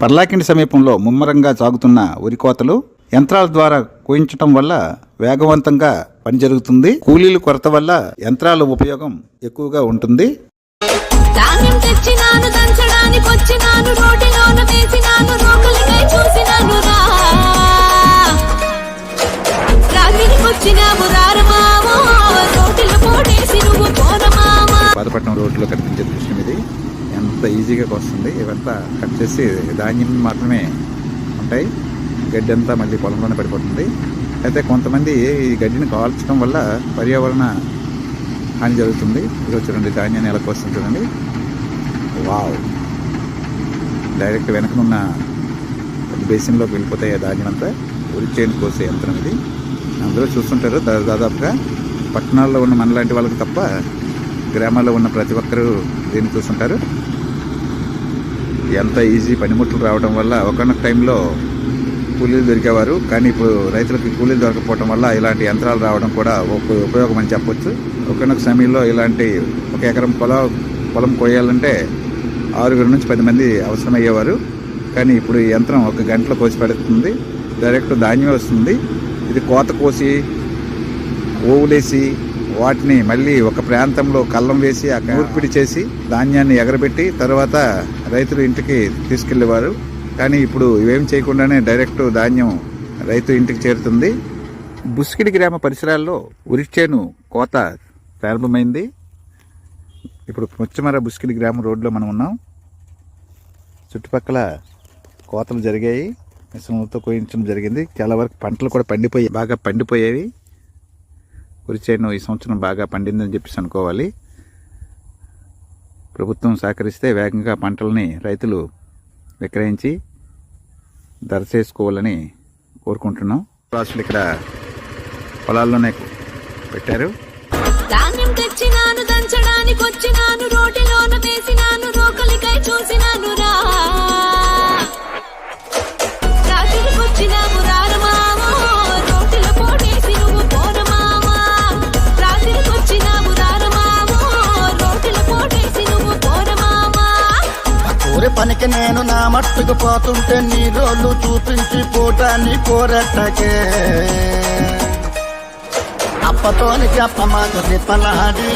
పర్లాకిండి సమీపంలో ముమ్మరంగా సాగుతున్న వరి కోతలు యంత్రాల ద్వారా కోయించటం వల్ల వేగవంతంగా పని జరుగుతుంది. కూలీల కొరత వల్ల యంత్రాల ఉపయోగం ఎక్కువగా ఉంటుంది. ధాన్యం తెచ్చినాను దంచడానికి వచ్చినాను రోటిలోన వేసినాను రోకలికై చూసినాను. వస్తుంది. ఇవంతా కట్ చేసి ధాన్యం మాత్రమే ఉంటాయి. గడ్డి అంతా మళ్ళీ పొలంలోనే పడిపోతుంది. అయితే కొంతమంది ఈ గడ్డిని కాల్చడం వల్ల పర్యావరణ హాని జరుగుతుంది. ఇదిగో చూడండి ధాన్యాన్ని ఎలా కోస్తుంటుందండి వావ్! డైరెక్ట్ వెనకనున్న బేసిన్లోకి వెళ్ళిపోతాయి ఆ ధాన్యం అంతా ఉరి కోసే యంత్రం ఇది. అందరూ చూస్తుంటారు దా- దాదాపుగా పట్టణాల్లో ఉన్న మనలాంటి వాళ్ళకి తప్ప గ్రామాల్లో ఉన్న ప్రతి ఒక్కరూ దీన్ని చూస్తుంటారు. ఎంత ఈజీ పనిముట్లు రావడం వల్ల ఒకనొక టైంలో కూలీలు దొరికేవారు. కానీ ఇప్పుడు రైతులకి కూలీలు దొరకపోవడం వల్ల ఇలాంటి యంత్రాలు రావడం కూడా ఒక ఉపయోగం అని చెప్పొచ్చు. ఒకనొక సమయంలో ఇలాంటి ఒక ఎకరం పొలం పొలం కోయాలంటే ఆరుగురు నుంచి పది మంది అవసరమయ్యేవారు. కానీ ఇప్పుడు ఈ యంత్రం ఒక గంటలో కోసి పెడుతుంది. డైరెక్ట్ ధాన్యం వస్తుంది. ఇది కోత కోసి ఓవులేసి వాటిని మళ్ళీ ఒక ప్రాంతంలో కళ్ళం వేసి ఆ నూర్పిడి చేసి ధాన్యాన్ని ఎగరబెట్టి తర్వాత రైతులు ఇంటికి తీసుకెళ్ళేవారు. కానీ ఇప్పుడు ఇవేం చేయకుండానే డైరెక్ట్ ధాన్యం రైతు ఇంటికి చేరుతుంది. బుస్కిడి గ్రామ పరిసరాల్లో ఉరిచేను కోత ప్రారంభమైంది. ఇప్పుడు ముచ్చమర బుస్కిడి గ్రామం రోడ్లో మనం ఉన్నాం. చుట్టుపక్కల కోతలు జరిగాయి. మిశ్రమంతో కోయించడం జరిగింది. చాలా వరకు పంటలు కూడా పండిపోయి బాగా పండిపోయేవి. వరి చేను ఈ సంవత్సరం బాగా పండిందని చెప్పేసి అనుకోవాలి. ప్రభుత్వం సహకరిస్తే వేగంగా పంటలని రైతులు విక్రయించి ధర చేసుకోవాలని కోరుకుంటున్నాం. రాసులు ఇక్కడ పొలాల్లోనే పెట్టారు. ధాన్యం తెచ్చినాను ఊరి పనికి నేను నా మట్టుకు పోతుంటే నీ రోళ్ళు చూపించి పోటాన్ని కోరట్టకే అప్పతోని చెప్పమాకు తిప్పలాడి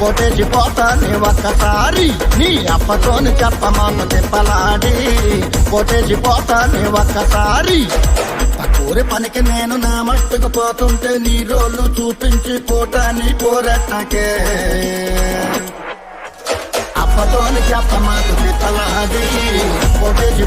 పోటేసి పోతాని ఒక్కసారి. నీ అప్పతోని చెప్పమాకు తిప్పలాడి పోటేసి పోతాని ఒక్కసారి. ఊరి పనికి నేను నా మట్టుకు పోతుంటే నీ రోళ్ళు చూపించి పోటాన్ని కోరట్టకే అప్పతోని చెప్పమాకు తిప్పలాడి పోటేసి